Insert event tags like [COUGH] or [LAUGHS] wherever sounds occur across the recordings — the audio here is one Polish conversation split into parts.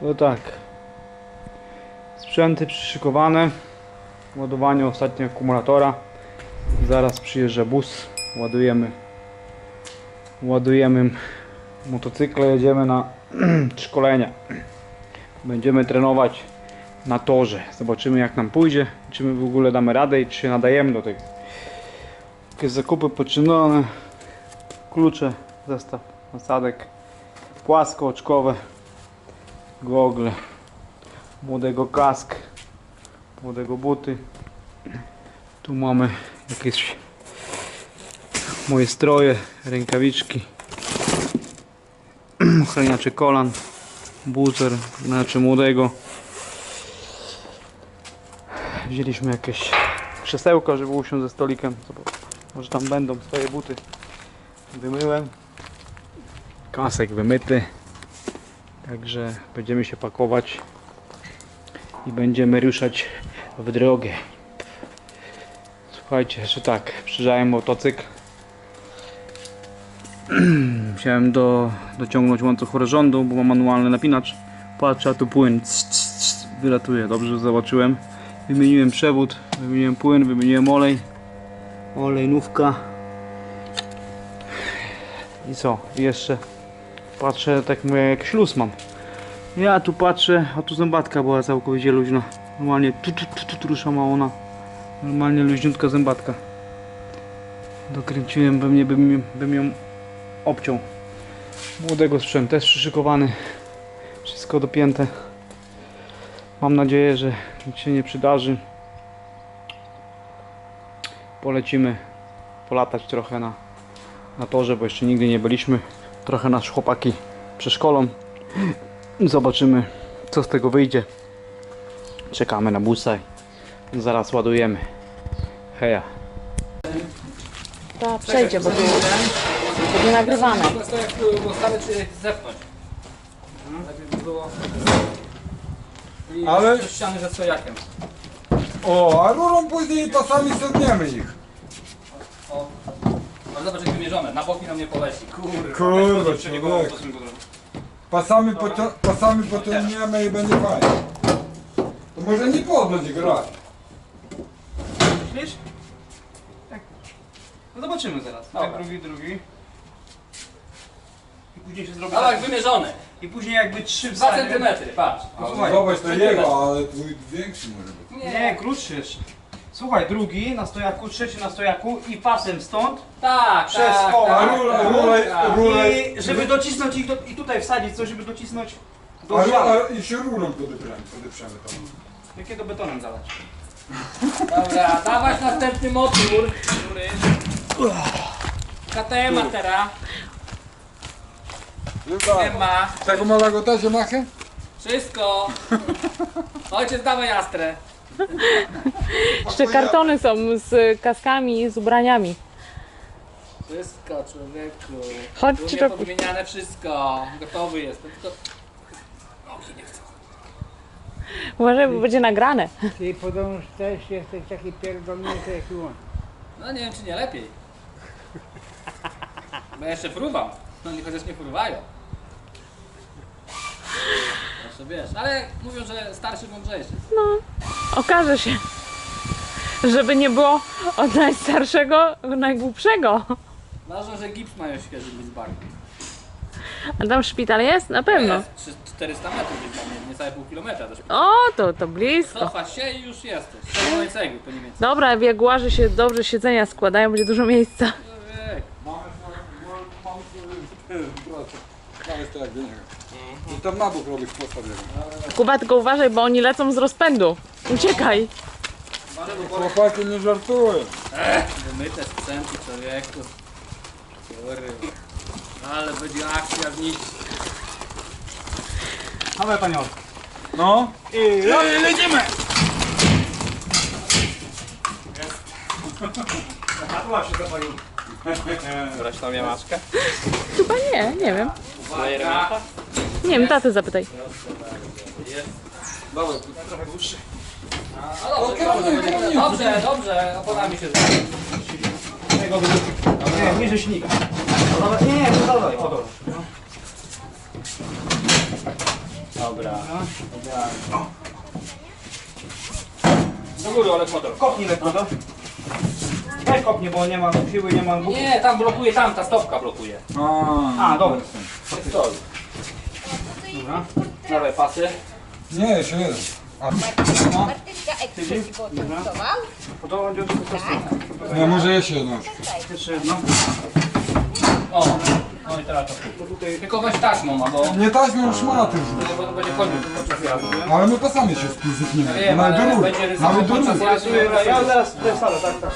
To tak. Sprzęty przyszykowane. Ładowanie ostatnio akumulatora. Zaraz przyjeżdża bus. Ładujemy. Ładujemy motocykle. Jedziemy na [CLEARS THROAT] szkolenia. Będziemy trenować na torze. Zobaczymy jak nam pójdzie. Czy my w ogóle damy radę i czy się nadajemy do tego. Jakieś zakupy poczynione. Klucze, zestaw nasadek. Płasko oczkowe gogle, młodego kask, młodego buty. Tu mamy jakieś moje stroje, rękawiczki, [CLEARS THROAT] ochraniacze kolan, buzer, znaczy młodego. Wzięliśmy jakieś krzesełka, żeby usiąść ze stolikiem. Może tam będą swoje buty. Wymyłem. Kasek wymyty. Także będziemy się pakować i będziemy ruszać w drogę. Słuchajcie, że tak, przyjrzałem motocykl. [CLEARS THROAT] Musiałem do, dociągnąć łańcuch rozrządu, bo mam manualny napinacz. Patrzę, a tu płyn cs, cs, cs, wylatuje. Dobrze zobaczyłem. Wymieniłem przewód, wymieniłem płyn, wymieniłem olej. Olejnówka. I co? Jeszcze patrzę, tak mówię, jak śluz mam. Ja tu patrzę, a tu zębatka była całkowicie luźna. Normalnie tu, tu, tu, tu, tu ruszała ona. Normalnie luźniutka zębatka. Dokręciłem, pewnie bym, bym ją obciął. Młodego sprzęt też przyszykowany. Wszystko dopięte. Mam nadzieję, że nic się nie przydarzy. Polecimy polatać trochę na, na torze, bo jeszcze nigdy nie byliśmy. Trochę nas chłopaki przeszkolą. Zobaczymy, co z tego wyjdzie. Czekamy na busa i zaraz ładujemy. Heja. To przejdzie, bo tu będzie nagrywane. To jak tu ustawię, czy zepnąć. Lepiej by było. I Ale- ściany ze stojakiem. O, a rurą później to sami sedniemy ich. Ale zobacz jak wymierzone, na boki nam nie poleci. Nie było człowiek. Pasami, pocio- pasami pociągniemy i będzie fajnie. To może nie podać grać. Myślisz? Tak. No zobaczymy zaraz. Dobra. Tak, drugi, drugi. I później się zrobi Dawaj, tak. wymierzone. I później jakby trzy 2 wstanie. centymetry, patrz. Ale Słuchaj, zobacz, to jego, ale twój większy może być. Nie, krótszy jeszcze. Słuchaj, drugi na stojaku, trzeci na stojaku i pasem stąd. Tak, Przez tak, koło. Tak, rura, tak, rura, tak. rura, I żeby docisnąć ich do, i tutaj wsadzić coś, żeby docisnąć do a, a i się rurą podeprzemy, to. Jakie do betonem zalać. Dobra, dawać następny motor. Który? KTM teraz. Nie ma. Tego małego też machę? Wszystko. Ojciec, dawaj jastrę. [LAUGHS] Jeszcze kartony są z kaskami i z ubraniami. Wszystko, człowieku. Chodź, czy to... podmieniane wszystko. Gotowy jestem. Tylko nogi nie chcą. Uważaj, bo będzie nagrane. Ty podobno też jesteś taki pierdolnięty jak i on. No nie wiem, czy nie lepiej. Bo ja jeszcze fruwam. No nie chociaż nie fruwają. Proszę wiesz, ale mówią, że starszy mądrzejszy. Okaże się, żeby nie było od najstarszego do najgłupszego. Ważne, że gips mają świeży być z barku. A tam szpital jest? Na pewno. Jest, trzy- 400 metrów nie- niecałe pół kilometra do szpitala. O, to, to blisko. Cofasz się i już jesteś. Czerwonej cegły po niemiecku. Dobra, w jaguarze się dobrze siedzenia składają, będzie dużo miejsca. Człowiek. Mamy to jak. I to na bok robisz postawienie. Kuba, tylko uważaj, bo oni lecą z rozpędu. Uciekaj. Chłopaki nie żartują. Wymyte sprzęty człowieku. Kurwa. Ale będzie akcja w nich. Dawaj paniol. No. I lecimy! A tu się zapalił. Brać tam jamaszkę? Chyba nie, nie wiem. Nie wiem, tatę zapytaj. Dawaj. No dobrze, dobrze, dobrze, dobrze, oponami się zgadza. Nie, nie rzeźnika. Nie, nie, nie, dawaj. O, dobra. Dobra. Do góry, ale motor. Kopnij lekko to. Daj kopnij, bo nie ma siły, nie ma... Nie, tam blokuje, tam ta stopka blokuje. A, A, dobra. Stoi. Dobra. Dawaj pasy. nie, jeszcze jeden. A, Martynka ekspres potestował? To to będzie tylko to nie, może jeszcze jedno. Jeszcze jedno. O, no i teraz to. Tylko weź taśmą, albo... Nie taśmy już szmaty. Bo to będzie chodził podczas jazdy. Ale my pasami się spizykniemy. Do podczas rur. jazdy. Ja zaraz wstawię, tak, tak.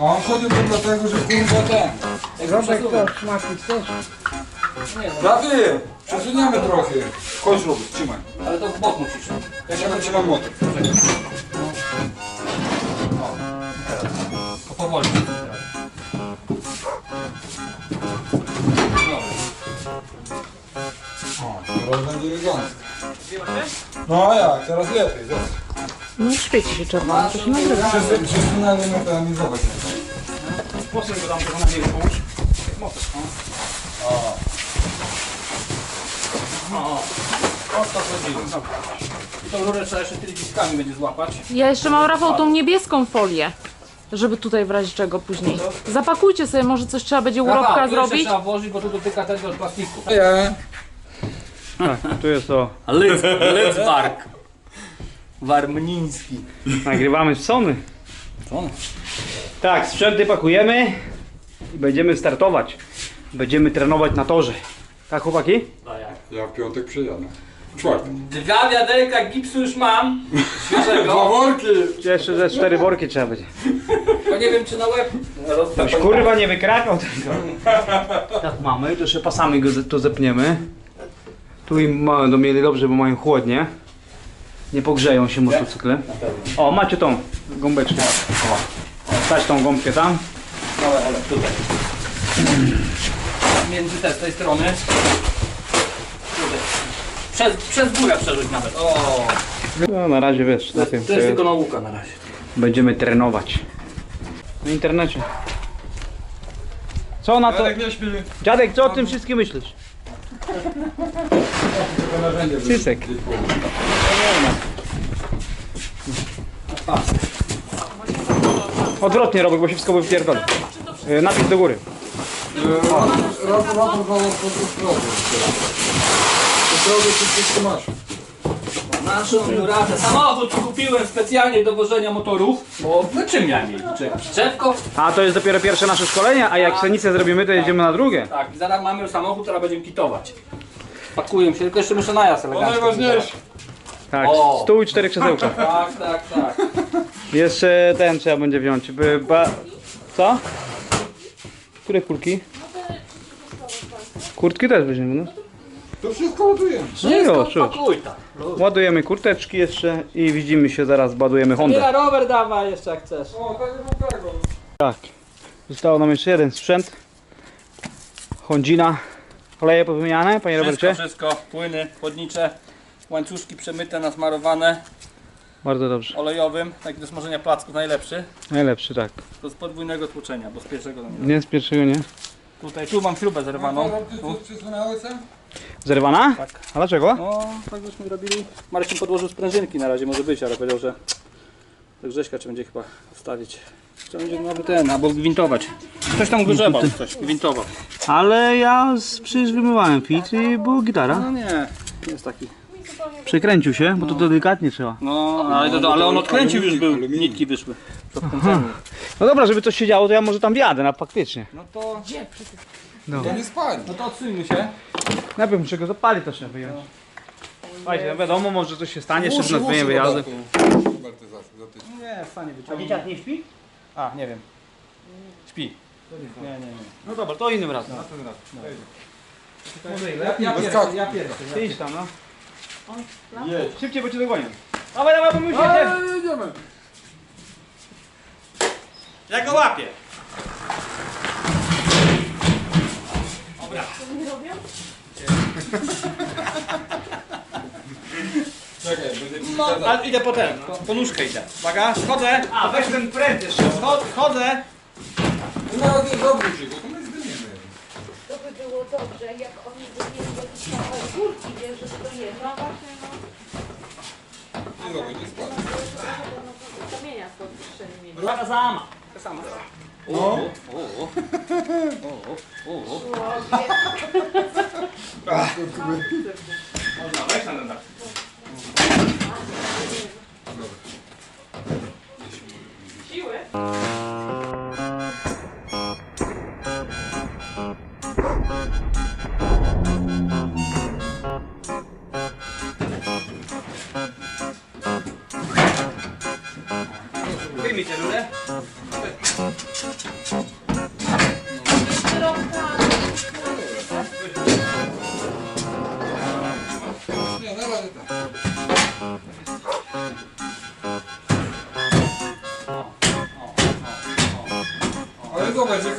A on chodził to dlatego, że kurwa ten. Robek to też. Prawie! Przesuniemy trochę. Chodź Robert, trzymaj. Ale to w bok musisz. Ja się zatrzymam motor. To powoli. O, teraz będzie elegancko. No a jak, teraz lepiej. zobacz. No świeci się czerwono, to się nagrywa. Przesu- Przesunęli my ten i zobacz. Posuń go tam trochę na niego, połóż. Motor, O, o to chodziło. I tą rurę trzeba jeszcze tymi diskami będzie złapać. Ja jeszcze mam, Rafał, tą niebieską folię. Żeby tutaj w razie czego później. Zapakujcie sobie, może coś trzeba będzie urobka Aha, tu jeszcze zrobić. trzeba włożyć, bo tu dotyka tego plastiku. Ja. Tak, tu jest to. Lidzbark. Warmniński. Nagrywamy z Sony. Co? Tak, sprzęty pakujemy i będziemy startować. Będziemy trenować na torze. Tak, chłopaki? Ja w piątek przyjadę. W czwartek. Dwa wiaderka gipsu już mam. Dwa Świeżego. worki! Jeszcze ze cztery worki trzeba będzie. To nie wiem czy na łeb. Już kurwa nie wykrakał tego. Tak mamy, to jeszcze pasami go tu zepniemy. Tu im będą mieli dobrze, bo mają chłodnie. Nie pogrzeją się motocykle. O, macie tą gąbeczkę. O. Stać tą gąbkę tam. Między te, z tej strony. Przez, przez górę przerzuć nawet. O, No na razie wiesz, na to tym jest tylko nauka na razie. będziemy trenować. Na internecie. Co na to? Dziadek, co o tym wszystkim myślisz? To Cysek. Odwrotnie robię, bo się wszystko wypierdolę. Y, Napis do góry. Raz, raz, raz, po prostu To prawie się wszystko masz. Naszą Juratę. Samochód kupiłem specjalnie do wożenia motorów, bo no czym miałem jeździć? Drzewko? A to jest dopiero pierwsze nasze szkolenie, a jak nic nie zrobimy, to jedziemy na drugie. Tak, i zaraz mamy już samochód, teraz będziemy kitować. Pakuję się, tylko jeszcze muszę najazd To elegancko. najważniejsze. Tak, O. stół i cztery krzesełka. Tak, tak, tak. Jeszcze ten trzeba będzie wziąć. By, ba... Co? Które kurki? Kurtki też weźmiemy, no. To wszystko ładujemy. No i o, czuć. pakuj tak. Ładujemy kurteczki jeszcze i widzimy się zaraz, badujemy Hondę. rower dawaj jeszcze jak chcesz. O, tak jest tego. Tak. Zostało nam jeszcze jeden sprzęt. Hondzina. Oleje powymieniane, panie Wszystko, Robercie? wszystko, płyny chłodnicze, łańcuszki przemyte, nasmarowane Bardzo dobrze. olejowym, taki do smażenia placków najlepszy. Najlepszy, tak. To z podwójnego tłoczenia, bo z pierwszego nie. Nie z pierwszego, nie? Tutaj, tu mam śrubę zerwaną. Tu. Zerwana? Tak. A dlaczego? No, tak żeśmy robili. Marcin podłożył sprężynki na razie, może być, ale powiedział, że do Grześka trzeba będzie chyba wstawić. Trzeba będzie nowy ten, albo gwintować. Ktoś tam grzebał, coś, gwintował. Ale ja z, przecież wymywałem fit i była gitara. No nie, jest taki. Przekręcił się, bo to delikatnie trzeba. No, ale, to, ale on odkręcił już był, nitki wyszły. No dobra, żeby coś się działo, to ja może tam wjadę, na faktycznie. No to, To nie spali. no to odsuńmy się. Najpierw muszę go zapalić, to trzeba wyjąć. Słuchajcie, no wiadomo, może coś się stanie, jeszcze wyjem uszy wyjazdy. Nie, stanie A dzieciak nie śpi? A, nie wiem. Śpi. Nie, nie, nie. No dobra, to innym razem. Ja, ja pierwszy, ja pierwszy. Ty idź tam, no. Szybciej, bo cię dogonię. Dawaj, dawaj, bo my już jedziemy. Ja go łapię. Czekaj, będzie No, a idę po ten, po, po nóżkę idę. Uwaga, schodzę. A, weź ten pręt jeszcze. Schod, chodzę. No nie dobry się, bo to my zdymiemy. To by było dobrze, jak oni by mieli jakiś Nie dobra, nie spadł. Taka sama. Ta sama. No. Można, weź na ten dach. Wyjmijcie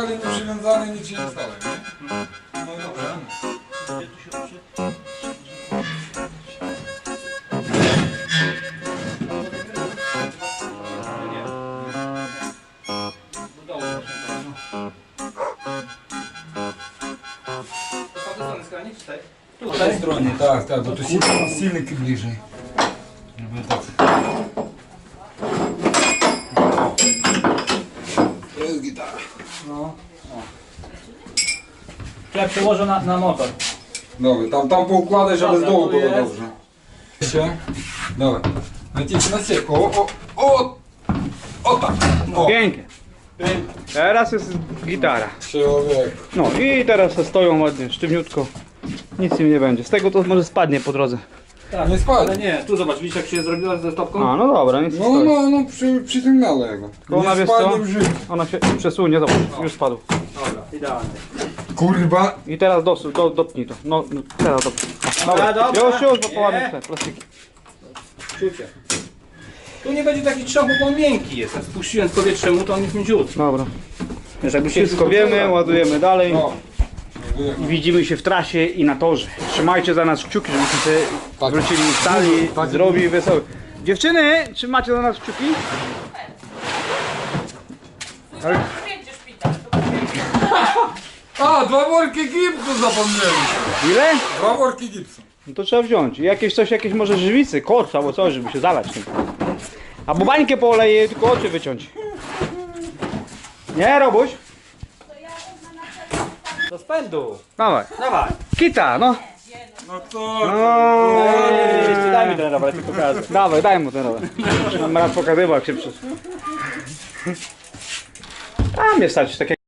zobacz, jak ale nie przywiązany, nic się nie stało, nie? No i dobrze. Po tej stronie, tak, tak, bo tu silnik, silnik bliżej. Żeby tak. To jest gitara. No. To ja przełożę na, na motor. Dobra, tam, tam poukładaj, żeby z dołu było dobrze. Się. Dobra. Nacisk na siek. O, o, o! O tak! O! Pięknie. Teraz jest gitara. Człowiek. No i teraz stoją ładnie, sztywniutko. Nic im nie będzie. Z tego to może spadnie po drodze. Nie spadł. Ale nie, tu zobacz, widzisz jak się zrobiła ze stopką? A, no dobra, nic nie No, stoi. no, no, przy, przyciągnęło jego. ona, Nie wiesz spadnie co? w życiu. Ona się przesunie, zobacz, już spadł. Dobra, idealnie. Kurwa. I teraz dosył, do, dopnij to. No, no teraz dopnij. Dobra, dobra. już, już, bo połamię te plastiki. Czucie. Tu nie będzie taki trząch, bo on miękki jest. Jak spuściłem z powietrzem mu, to on jest mięciutki. Dobra, Wiesz, jakby się wszystko wiemy, ładujemy dalej. No. I widzimy się w trasie i na torze. Trzymajcie za nas kciuki, żebyśmy się Tak. wrócili stali, Tak. zdrowi i wesoły. Dziewczyny, trzymacie za nas kciuki? A, dwa worki gipsu zapomnieli. Ile? Dwa worki gipsu. No to trzeba wziąć. I jakieś coś, jakieś może żywicy, korc albo coś, żeby się zalać tym. Albo bańkę tylko oczy wyciąć. Nie, Robuś? Do spędu. Dawaj. Dawaj. Kita, no. No to... no. Daj mi ten rower, tylko pokażę. Dawaj, daj mu ten rower. Mam raz pokazywał, jak się przy... Tam jest stać, tak jak